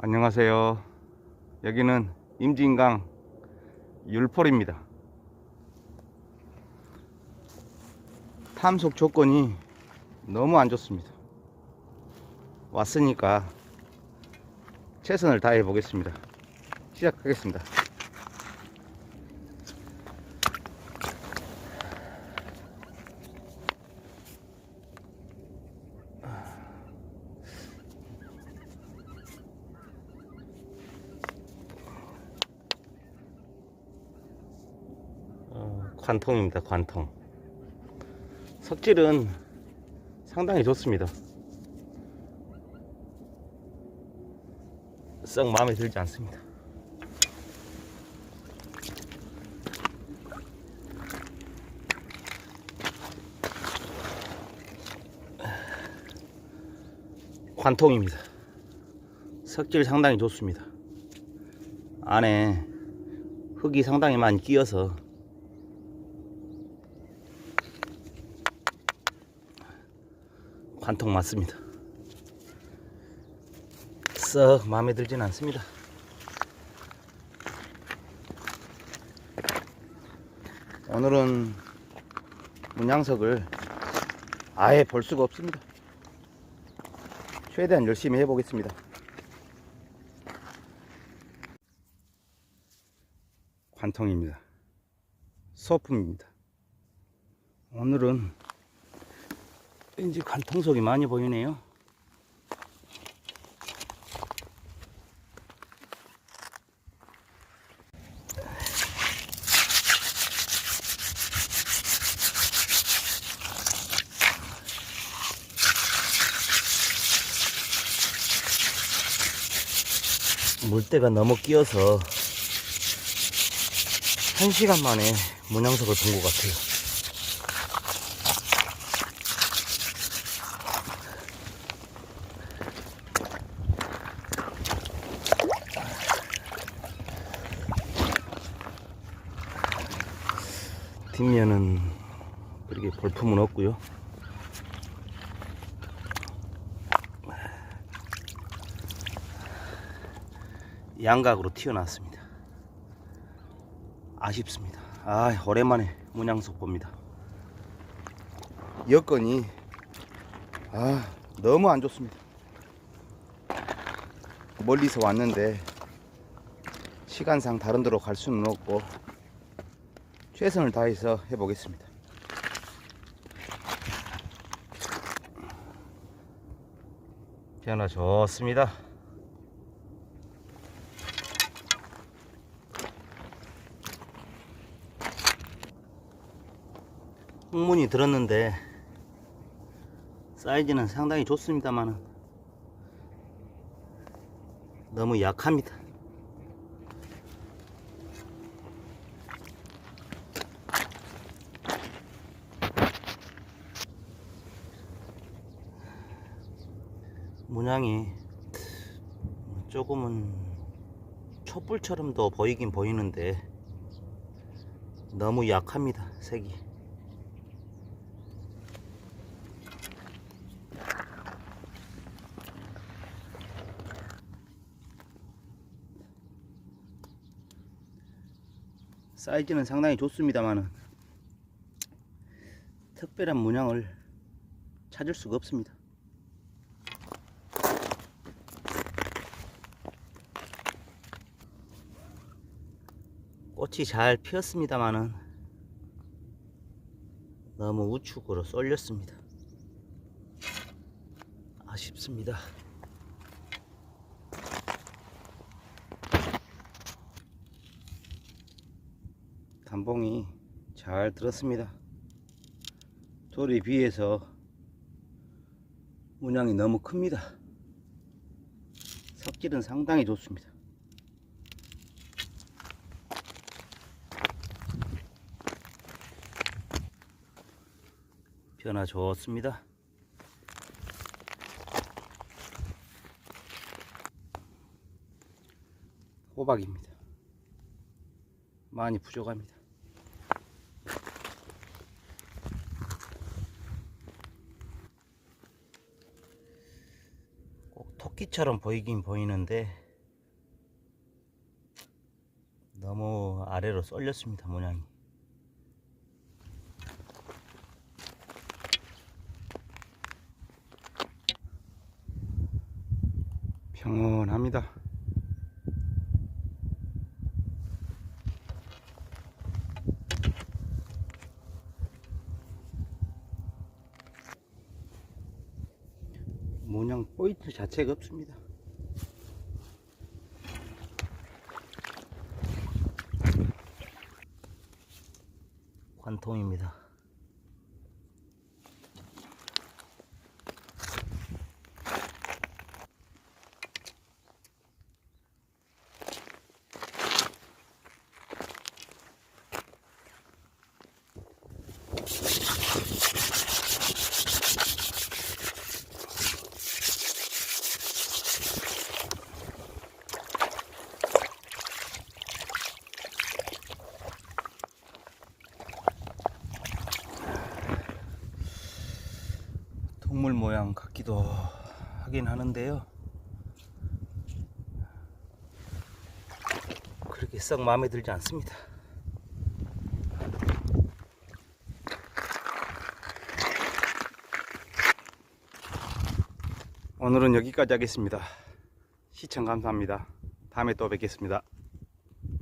안녕하세요. 여기는 임진강 율폴입니다. 탐속 조건이 너무 안 좋습니다. 왔으니까 최선을 다해 보겠습니다. 시작하겠습니다. 어, 관통입니다. 관통. 석질은 상당히 좋습니다. 썩 마음에 들지 않습니다. 관통입니다. 석질 상당히 좋습니다. 안에 흙이 상당히 많이 끼어서 관통 맞습니다. 썩 마음에 들진 않습니다. 오늘은 문양석을 아예 볼 수가 없습니다. 최대한 열심히 해보겠습니다. 관통입니다. 소품입니다. 오늘은 왠지 관통석이 많이 보이네요. 물때가 너무 끼어서 한 시간 만에 문양석을 본 것 같아요. 뒷면은 그렇게 볼품은 없고요. 양각으로 튀어나왔습니다. 아쉽습니다. 아, 오랜만에 문양석 봅니다. 여건이 아, 너무 안 좋습니다. 멀리서 왔는데 시간상 다른 데로 갈 수는 없고 최선을 다해서 해보겠습니다. 변화 좋습니다. 홍문이 들었는데 사이즈는 상당히 좋습니다만 너무 약합니다. 문양이 조금은 촛불처럼도 보이긴 보이는데 너무 약합니다 색이. 사이즈는 상당히 좋습니다만 특별한 문양을 찾을 수가 없습니다 꽃이 잘 피었습니다만은 너무 우측으로 쏠렸습니다. 아쉽습니다. 단봉이 잘 들었습니다. 돌에 비해서 문양이 너무 큽니다. 석질은 상당히 좋습니다. 변화 좋습니다. 호박입니다. 많이 부족합니다. 꼭 토끼처럼 보이긴 보이는데 너무 아래로 쏠렸습니다 모양이 평온합니다. 모양 포인트 자체가 없습니다. 관통입니다 동물 모양 같기도 하긴 하는데요 그렇게 썩 마음에 들지 않습니다 오늘은 여기까지 하겠습니다. 시청 감사합니다. 다음에 또 뵙겠습니다.